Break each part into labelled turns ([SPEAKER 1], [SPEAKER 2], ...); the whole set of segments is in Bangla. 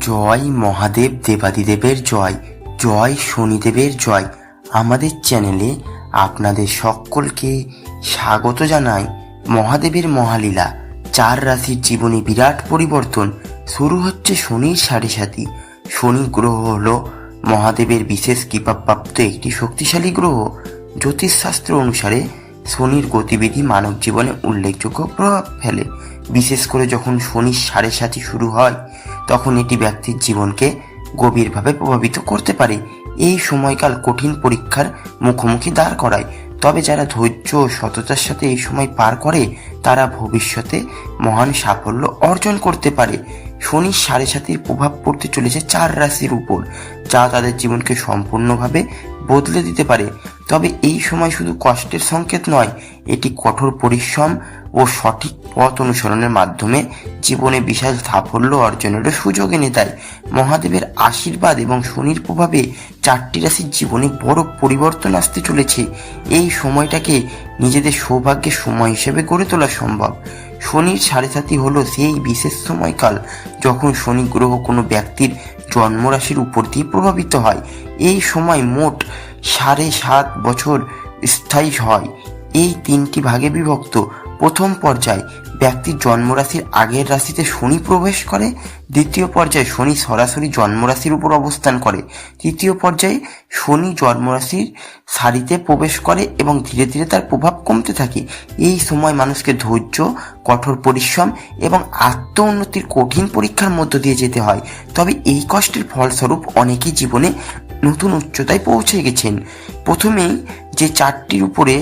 [SPEAKER 1] জয় মহাদেব দেবাদিদেবের জয় জয় শনিদেবের জয়। আমাদের চ্যানেলে আপনাদের সকলকে স্বাগত জানাই মহাদেবের মহালীলা। চার রাশির জীবনে বিরাট পরিবর্তন শুরু হচ্ছে শনির সাড়ে সাথী শনি গ্রহ হল মহাদেবের বিশেষ কৃপাপ্রাপ্ত একটি শক্তিশালী গ্রহ। জ্যোতিষশাস্ত্র অনুসারে শনির গতিবিধি মানব জীবনে উল্লেখযোগ্য প্রভাব ফেলে। বিশেষ করে যখন শনির সাড়ে সাথী শুরু হয়, তখন এটি ব্যক্তির জীবনকে গভীরভাবে প্রভাবিত করতে পারে। এই সময়কাল কঠিন পরীক্ষার মুখোমুখি দাঁড় করায়। তবে যারা ধৈর্য ও সততার সাথে এই সময় পার করে, তারা ভবিষ্যতে মহান সাফল্য অর্জন করতে পারে। শনির সাড়ে সাথে প্রভাব পড়তে চলেছে চার রাশির উপর, যা তাদের জীবনকে সম্পূর্ণভাবে বদলে দিতে পারে। তবে এই সময় শুধু কষ্টের সংকেত নয়, এটি কঠোর পরিশ্রম ও সঠিক পথ অনুসরণের মাধ্যমে জীবনে বিশাল সাফল্য অর্জনেরও সুযোগ এনে দেয়। মহাদেবের আশীর্বাদ এবং শনির প্রভাবে চারটি রাশির জীবনে বড় পরিবর্তন আসতে চলেছে। এই সময়টাকে নিজেদের সৌভাগ্যের সময় হিসেবে গড়ে তোলা সম্ভব। শনির সাড়ে সাথী হলো সেই বিশেষ সময়কাল যখন শনি গ্রহ কোনো ব্যক্তির জন্মরাশির উপর দিয়ে প্রভাবিত হয়। এই সময় মোট সাড়ে সাত বছর স্থায়ী হয়। এই তিনটি ভাগে বিভক্ত। প্রথম পর্যায় ব্যক্তির জন্মরাশির আগের রাশিতে শনি প্রবেশ করে, দ্বিতীয় পর্যায়ে শনি সরাসরি জন্মরাশির উপর অবস্থান করে, তৃতীয় পর্যায়ে শনি জন্মরাশির সারিতে প্রবেশ করে এবং ধীরে ধীরে তার প্রভাব কমতে থাকে। এই সময় মানুষকে ধৈর্য, কঠোর পরিশ্রম এবং আত্ম উন্নতির কঠিন পরীক্ষার মধ্য দিয়ে যেতে হয়। তবে এই কষ্টের ফলস্বরূপ অনেকেই জীবনে নতুন উচ্চতায় পৌঁছে গেছেন। প্রথমেই যে চারটির উপরে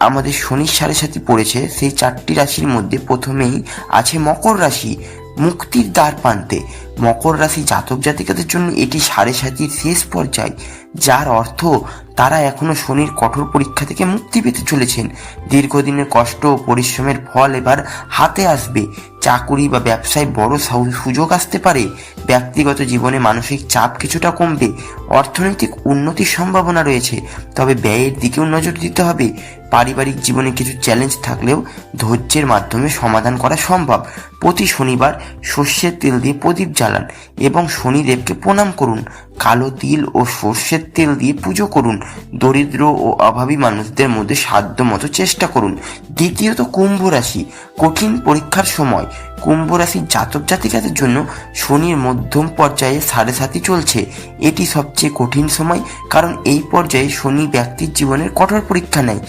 [SPEAKER 1] আমাদের শনির সাড়ে সাথে পড়েছে, সেই চারটি রাশির মধ্যে প্রথমেই আছে মকর রাশি, মুক্তির দ্বার প্রান্তে। মকর রাশি জাতক জাতিকাদের জন্য এটি সাড়ে সাতির শেষ পর্যায়, যার অর্থ তারা এখনও শনির কঠোর পরীক্ষা থেকে মুক্তি পেতে চলেছেন। দীর্ঘদিনের কষ্ট ও পরিশ্রমের ফল এবার হাতে আসবে। চাকুরি বা ব্যবসায় বড় সুযোগ আসতে পারে। ব্যক্তিগত জীবনে মানসিক চাপ কিছুটা কমবে। অর্থনৈতিক উন্নতির সম্ভাবনা রয়েছে। তবে ব্যয়ের দিকেও নজর দিতে হবে। পারিবারিক জীবনে কিছু চ্যালেঞ্জ থাকলেও ধৈর্যের মাধ্যমে সমাধান করা সম্ভব। প্রতি শনিবার সর্ষের তেল দিয়ে প্রদীপ জ্বালান এবং শনিদেবকে প্রণাম করুন। কালো তিল ও সর্ষের তেল দিয়ে পুজো করুন। দরিদ্র ও অভাবী মানুষদের মধ্যে সাধ্য মতো চেষ্টা করুন। দ্বিতীয়ত কুম্ভ রাশি। কঠিন পরীক্ষার সময়। কুম্ভ রাশির জাতক জাতিকাদের জন্য শনির মধ্যম পর্যায়ে সাড়ে সাতই চলছে। এটি সবচেয়ে কঠিন সময়, কারণ এই পর্যায়ে শনি ব্যক্তির জীবনের কঠোর পরীক্ষা নেয়।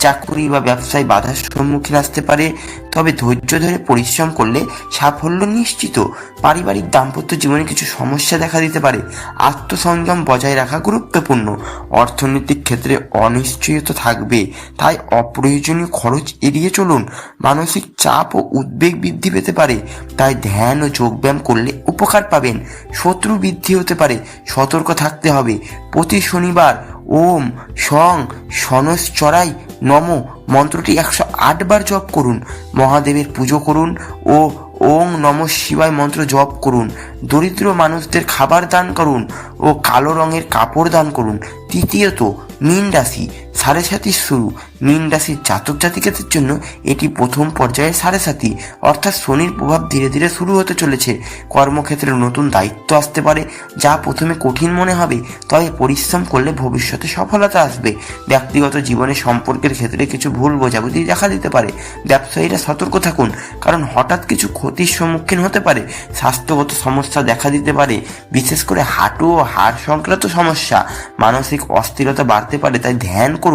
[SPEAKER 1] চাকরি বা ব্যবসায় বাধার সম্মুখীন আসতে পারে, তবে ধৈর্য ধরে পরিশ্রম করলে সাফল্য নিশ্চিত। পারিবারিক দাম্পত্য জীবনে কিছু সমস্যা দেখা দিতে পারে। আত্মসংযম বজায় রাখা গুরুত্বপূর্ণ। অর্থনৈতিক ক্ষেত্রে অনিশ্চয়তা থাকবে, তাই অপ্রয়োজনীয় খরচ এড়িয়ে চলুন। মানসিক চাপ ও উদ্বেগ বৃদ্ধি পেতে পারে, তাই ধ্যান ও যোগব্যায়াম করলে উপকার পাবেন। শত্রু বৃদ্ধি হতে পারে, সতর্ক থাকতে হবে। প্রতি শনিবার ওম, সং, সনস চড়াই নম, মন্ত্রটি একশো আট বার জপ করুন, মহাদেবের পুজো করুন ও ওং নম শিবায় মন্ত্র জপ করুন, দরিদ্র মানুষদের খাবার দান করুন ও কালো রঙের কাপড় দান করুন। তৃতীয়ত, মীন রাশি সাড়ে সাতির শুরু মীন রাশির জাতক জাতিকাদের জন্য এটি প্রথম পর্যায়ে সাড়ে সাতি। অর্থাৎ শনির প্রভাব ধীরে ধীরে শুরু হতে চলেছে। কর্মক্ষেত্রে নতুন দায়িত্ব আসতে পারে, যা প্রথমে কঠিন মনে হবে, তবে পরিশ্রম করলে ভবিষ্যতে সফলতা আসবে। ব্যক্তিগত জীবনে সম্পর্কের ক্ষেত্রে কিছু ভুল বোঝাবুঝি দেখা দিতে পারে। ব্যবসায়ীরা সতর্ক থাকুন, কারণ হঠাৎ কিছু ক্ষতির সম্মুখীন হতে পারে। স্বাস্থ্যগত সমস্যা দেখা দিতে পারে, বিশেষ করে হাঁটু ও হাড় সংক্রান্ত সমস্যা। মানসিক অস্থিরতা বাড়তে পারে, তাই ধ্যান করুন।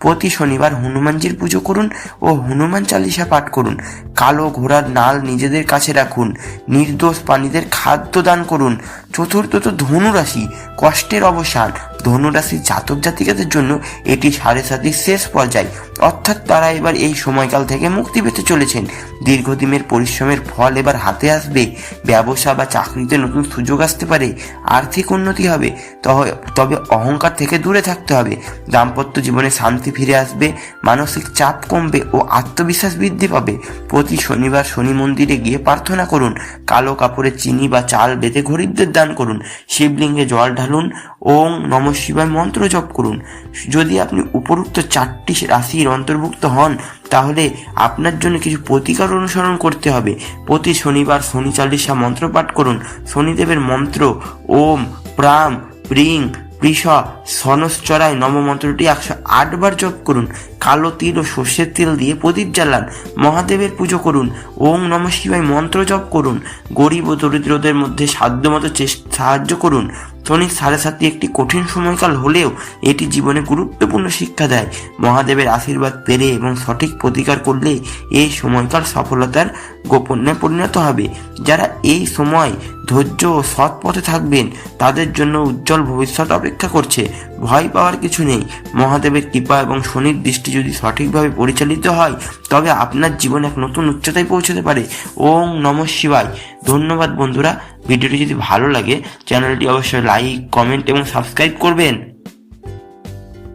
[SPEAKER 1] প্রতি শনিবার হনুমানজির পুজো করুন ও হনুমান চালিসা পাঠ করুন। কালো ঘোড়ার নাল নিজেদের কাছে রাখুন। নির্দোষ প্রাণীদের খাদ্য দান করুন। চতুর্থত ধনুরাশি কষ্টের অবসান। ধনুরাশির জাতক জাতিকাদের জন্য এটি সাড়ে সাতির শেষ পর্যায়। অর্থাৎ তারা এবার এই সময়কাল থেকে মুক্তি পেতে চলেছেন। দীর্ঘদিনের পরিশ্রমের ফল এবার হাতে আসবে। ব্যবসা বা চাকরিতে নতুন সুযোগ আসতে পারে। আর্থিক উন্নতি হবে। তবে- অহংকার থেকে দূরে থাকতে হবে। দাম্পত্য জীবনে শান্তি ফিরে আসবে, মানসিক চাপ কমবে ও আত্মবিশ্বাস বৃদ্ধি পাবে। প্রতি শনিবার শনি মন্দিরে গিয়ে প্রার্থনা করুন। কালো কাপড়ে চিনি বা চাল বেঁধে গরিবদের দান দান করুন। শিবলিঙ্গে জল ঢালুন। ওং নম শিবায় মন্ত্র জপ করুন। যদি আপনি উপরুক্ত চারটি রাশির অন্তর্ভুক্ত হন, তাহলে আপনার জন্য কিছু প্রতিকার অনুসরণ করতে হবে। প্রতি শনিবার শনি চালিশা মন্ত্র পাঠ করুন। শনিদেবের মন্ত্র ওম, প্রাম, প্রিং বৃষ সনশ্চরায় নম মন্ত্রটি একশো আটবার জপ করুন। কালো তিল ও সর্ষের তেল দিয়ে প্রদীপ জ্বালান। মহাদেবের পুজো করুন। ওং নম শিবায় মন্ত্র জপ করুন। গরিব ও দরিদ্রদের মধ্যে সাধ্যমতো সাহায্য করুন। শনির সাড়ে সাতটি একটি কঠিন সময়কাল হলেও এটি জীবনে গুরুত্বপূর্ণ শিক্ষা দেয়। মহাদেবের আশীর্বাদ পেরে এবং সঠিক প্রতিকার করলে এই সময়কাল সফলতার গোপনে পরিণত হবে। যারা এই সময় ধৈর্য ও সৎ পথে থাকবেন, তাদের জন্য উজ্জ্বল ভবিষ্যৎ অপেক্ষা করছে। ভয় পাওয়ার কিছু নেই। মহাদেবের কৃপা এবং শনির দৃষ্টি যদি সঠিকভাবে পরিচালিত হয়, তবে আপনার জীবন এক নতুন উচ্চতায় পৌঁছতে পারে। ওং নম শিবাই ধন্যবাদ বন্ধুরা। ভিডিওটি যদি ভালো লাগে, চ্যানেলটি অবশ্যই লাইক, কমেন্ট এবং সাবস্ক্রাইব করবেন।